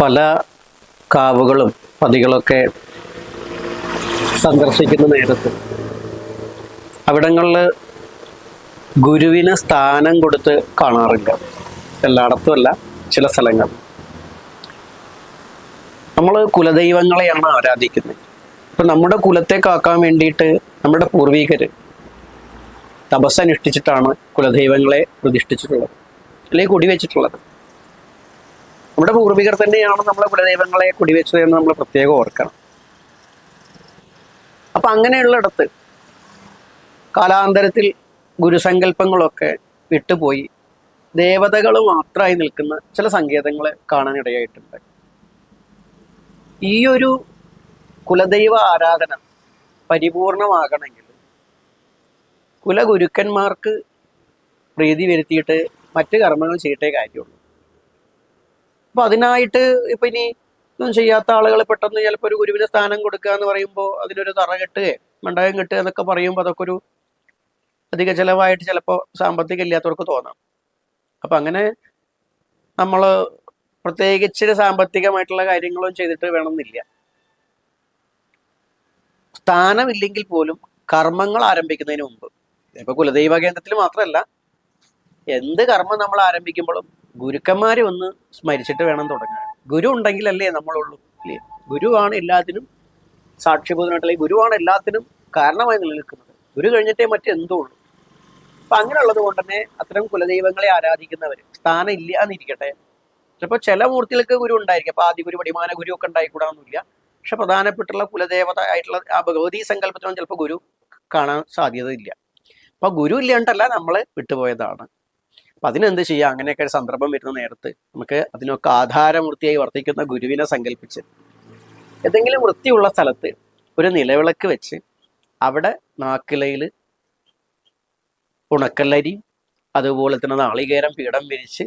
പല കാവുകളും പതികളൊക്കെ സന്ദർശിക്കുന്ന നേരത്ത് അവിടങ്ങളിൽ ഗുരുവിന് സ്ഥാനം കൊടുത്ത് കാണാറില്ല. എല്ലായിടത്തും അല്ല ചില സ്ഥലങ്ങൾ നമ്മൾ കുലദൈവങ്ങളെയാണ് ആരാധിക്കുന്നത്. ഇപ്പം നമ്മുടെ കുലത്തെ കാക്കാൻ വേണ്ടിയിട്ട് നമ്മുടെ പൂർവികർ തപസ്സനുഷ്ഠിച്ചിട്ടാണ് കുലദൈവങ്ങളെ പ്രതിഷ്ഠിച്ചിട്ടുള്ളത്. അല്ലെങ്കിൽ കുടിവെച്ചിട്ടുള്ളത്. നമ്മുടെ പൂർവികർ തന്നെയാണ് നമ്മളെ കുലദൈവങ്ങളെ കുടിവെച്ചത് എന്ന് നമ്മൾ പ്രത്യേകം ഓർക്കണം. അപ്പം അങ്ങനെയുള്ളിടത്ത് കാലാന്തരത്തിൽ ഗുരുസങ്കല്പങ്ങളൊക്കെ വിട്ടുപോയി ദേവതകൾ മാത്രമായി നിൽക്കുന്ന ചില സങ്കേതങ്ങൾ കാണാനിടയായിട്ടുണ്ട്. ഈ ഒരു കുലദൈവ ആരാധന പരിപൂർണമാകണമെങ്കിൽ കുലഗുരുക്കന്മാർക്ക് പ്രീതി വരുത്തിയിട്ട് മറ്റ് കർമ്മങ്ങൾ ചെയ്യട്ടേ കാര്യമുള്ളൂ. അപ്പൊ അതിനായിട്ട് ഇപ്പൊ ഇനി ഒന്നും ചെയ്യാത്ത ആളുകൾ പെട്ടെന്ന് ചിലപ്പോൾ ഒരു ഗുരുവിന് സ്ഥാനം കൊടുക്കുക എന്ന് പറയുമ്പോൾ അതിനൊരു തറ കെട്ടുകയെ മണ്ടകം കെട്ടുക എന്നൊക്കെ പറയുമ്പോൾ അതൊക്കെ ഒരു അധിക ചെലവായിട്ട് ചിലപ്പോൾ സാമ്പത്തികം ഇല്ലാത്തവർക്ക് തോന്നാം. അപ്പൊ അങ്ങനെ നമ്മൾ പ്രത്യേകിച്ച് സാമ്പത്തികമായിട്ടുള്ള കാര്യങ്ങളും ചെയ്തിട്ട് വേണമെന്നില്ല. സ്ഥാനമില്ലെങ്കിൽ പോലും കർമ്മങ്ങൾ ആരംഭിക്കുന്നതിന് മുമ്പ്. ഇപ്പൊ കുലദൈവ കേന്ദ്രത്തിൽ മാത്രമല്ല എന്ത് കർമ്മം നമ്മൾ ആരംഭിക്കുമ്പോഴും ഗുരുക്കന്മാരെ ഒന്ന് സ്മരിച്ചിട്ട് വേണം തുടങ്ങാൻ. ഗുരു ഉണ്ടെങ്കിലല്ലേ നമ്മളുള്ളൂ അല്ലേ? ഗുരുവാണ് എല്ലാത്തിനും സാക്ഷ്യബോധനായിട്ടുള്ള ഗുരുവാണ് എല്ലാത്തിനും കാരണമായി നിലനിൽക്കുന്നത്. ഗുരു കഴിഞ്ഞിട്ടേ മറ്റെന്തോ ഉള്ളൂ. അപ്പൊ അങ്ങനെയുള്ളത് കൊണ്ട് തന്നെ അത്തരം കുലദൈവങ്ങളെ ആരാധിക്കുന്നവർ സ്ഥാനം ഇല്ല എന്നിരിക്കട്ടെ ചിലപ്പോൾ ചില മൂർത്തികൾക്ക് ഗുരു ഉണ്ടായിരിക്കും. അപ്പൊ ആദ്യ ഗുരു പടിമാന ഗുരു ഒക്കെ ഉണ്ടായിക്കൂടാന്നില്ല പക്ഷെ പ്രധാനപ്പെട്ടുള്ള കുലദേവത ആയിട്ടുള്ള ആ ഭഗവതി സങ്കല്പത്തിനും ചിലപ്പോൾ ഗുരു കാണാൻ സാധ്യതയില്ല. അപ്പൊ ഗുരു ഇല്ലാണ്ടല്ല നമ്മൾ വിട്ടുപോയതാണ്. അപ്പൊ അതിനെന്ത് ചെയ്യുക അങ്ങനെയൊക്കെ ഒരു സന്ദർഭം വരുന്ന നേരത്ത് നമുക്ക് അതിനൊക്കെ ആധാരമൂർത്തിയായി വർത്തിക്കുന്ന ഗുരുവിനെ സങ്കല്പിച്ച് ഏതെങ്കിലും വൃത്തിയുള്ള സ്ഥലത്ത് ഒരു നിലവിളക്ക് വെച്ച് അവിടെ നാക്കിലയിൽ ഉണക്കല്ലരി അതുപോലെ തന്നെ നാളികേരം പീഠം വിരിച്ച്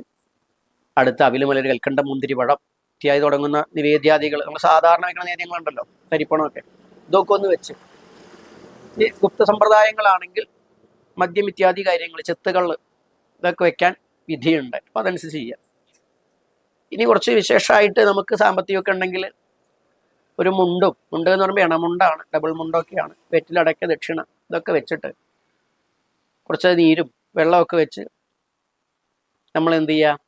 അടുത്ത അവിലുമലര് കൽക്കണ്ട മുന്തിരി പഴം വൃത്തിയായി തുടങ്ങുന്ന നിവേദ്യാദികൾ നമ്മൾ സാധാരണ വയ്ക്കുന്ന നിവേദ്യങ്ങളുണ്ടല്ലോ തരിപ്പണമൊക്കെ. ഇതൊക്കെ ഒന്ന് വെച്ച്. ഈ ഗുപ്ത സമ്പ്രദായങ്ങളാണെങ്കിൽ മദ്യം ഇത്യാദി കാര്യങ്ങൾ ചെത്തുകൾ ഇതൊക്കെ വെക്കാൻ വിധിയുണ്ട്. അപ്പൊ അതനുസരിച്ച് ചെയ്യാം. ഇനി കുറച്ച് വിശേഷമായിട്ട് നമുക്ക് സാമ്പത്തികമൊക്കെ ഉണ്ടെങ്കിൽ ഒരു മുണ്ടും മുണ്ട് എന്ന് പറയുമ്പോൾ ഇണമുണ്ടാണ് ഡബിൾ മുണ്ടൊക്കെയാണ്. വെറ്റിലടക്ക ദക്ഷിണ ഇതൊക്കെ വെച്ചിട്ട് കുറച്ച് നീരും വെള്ളമൊക്കെ വെച്ച് നമ്മൾ എന്ത് ചെയ്യുക?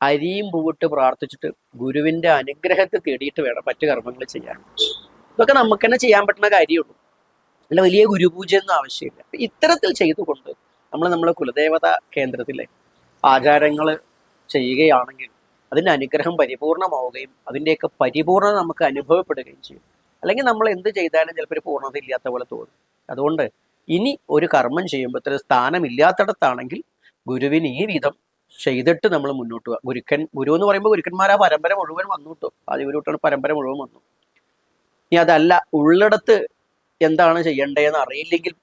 അരിയും പൂവിട്ട് പ്രാർത്ഥിച്ചിട്ട് ഗുരുവിന്റെ അനുഗ്രഹത്തെ തേടിയിട്ട് വേണം മറ്റു കർമ്മങ്ങൾ ചെയ്യാൻ. ഇതൊക്കെ നമുക്ക് തന്നെ ചെയ്യാൻ പറ്റുന്ന കാര്യമുള്ളൂ അല്ല വലിയ ഗുരുപൂജ ഒന്നും ആവശ്യമില്ല. ഇത്തരത്തിൽ ചെയ്തുകൊണ്ട് നമ്മൾ നമ്മളെ കുലദേവത കേന്ദ്രത്തിലെ ആചാരങ്ങൾ ചെയ്യുകയാണെങ്കിൽ അതിന്റെ അനുഗ്രഹം പരിപൂർണമാവുകയും അതിന്റെയൊക്കെ പരിപൂർണത നമുക്ക് അനുഭവപ്പെടുകയും ചെയ്യും. അല്ലെങ്കിൽ നമ്മൾ എന്ത് ചെയ്താലും ചിലപ്പോൾ ഒരു പൂർണത ഇല്ലാത്ത പോലെ തോന്നും. അതുകൊണ്ട് ഇനി ഒരു കർമ്മം ചെയ്യുമ്പോൾ ഇത്ര സ്ഥാനമില്ലാത്തിടത്താണെങ്കിൽ ഗുരുവിന് ഈ വിധം ചെയ്തിട്ട് നമ്മൾ മുന്നോട്ട് പോവുക. ഗുരുക്കൻ ഗുരു എന്ന് പറയുമ്പോൾ ഗുരുക്കന്മാർ ആ പരമ്പര മുഴുവൻ വന്നു കിട്ടും. ആദ്യ ഗുരുട്ടാണ് പരമ്പര മുഴുവൻ വന്നു. ഇനി അതല്ല ഉള്ളിടത്ത് എന്താണ് ചെയ്യേണ്ടതെന്ന് അറിയില്ലെങ്കിൽ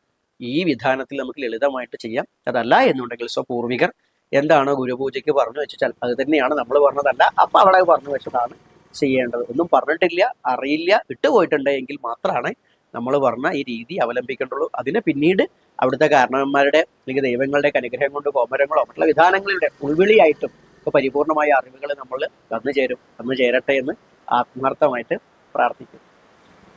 ഈ വിധാനത്തിൽ നമുക്ക് ലളിതമായിട്ട് ചെയ്യാം. അതല്ല എന്നുണ്ടെങ്കിൽ സ്വപൂർവികർ എന്താണ് ഗുരുപൂജയ്ക്ക് പറഞ്ഞു വെച്ചാൽ അത് തന്നെയാണ് നമ്മൾ പറഞ്ഞതല്ല അപ്പം അവിടെ പറഞ്ഞു വെച്ചതാണ് ചെയ്യേണ്ടത്. ഒന്നും പറഞ്ഞിട്ടില്ല അറിയില്ല വിട്ടുപോയിട്ടുണ്ടെങ്കിൽ മാത്രമാണ് നമ്മൾ പറഞ്ഞ ഈ രീതി അവലംബിക്കേണ്ടുള്ളൂ. അതിന് പിന്നീട് അവിടുത്തെ കാരണവന്മാരുടെ അല്ലെങ്കിൽ ദൈവങ്ങളുടെ അനുഗ്രഹം കൊണ്ട് കോമരങ്ങളോ മറ്റുള്ള വിധാനങ്ങളുടെ ഉൾവിളിയായിട്ടും ഒക്കെ പരിപൂർണമായ അറിവുകൾ നമ്മൾ തന്നു ചേരും തന്നു ചേരട്ടെ എന്ന് ആത്മാർത്ഥമായിട്ട് പ്രാർത്ഥിക്കും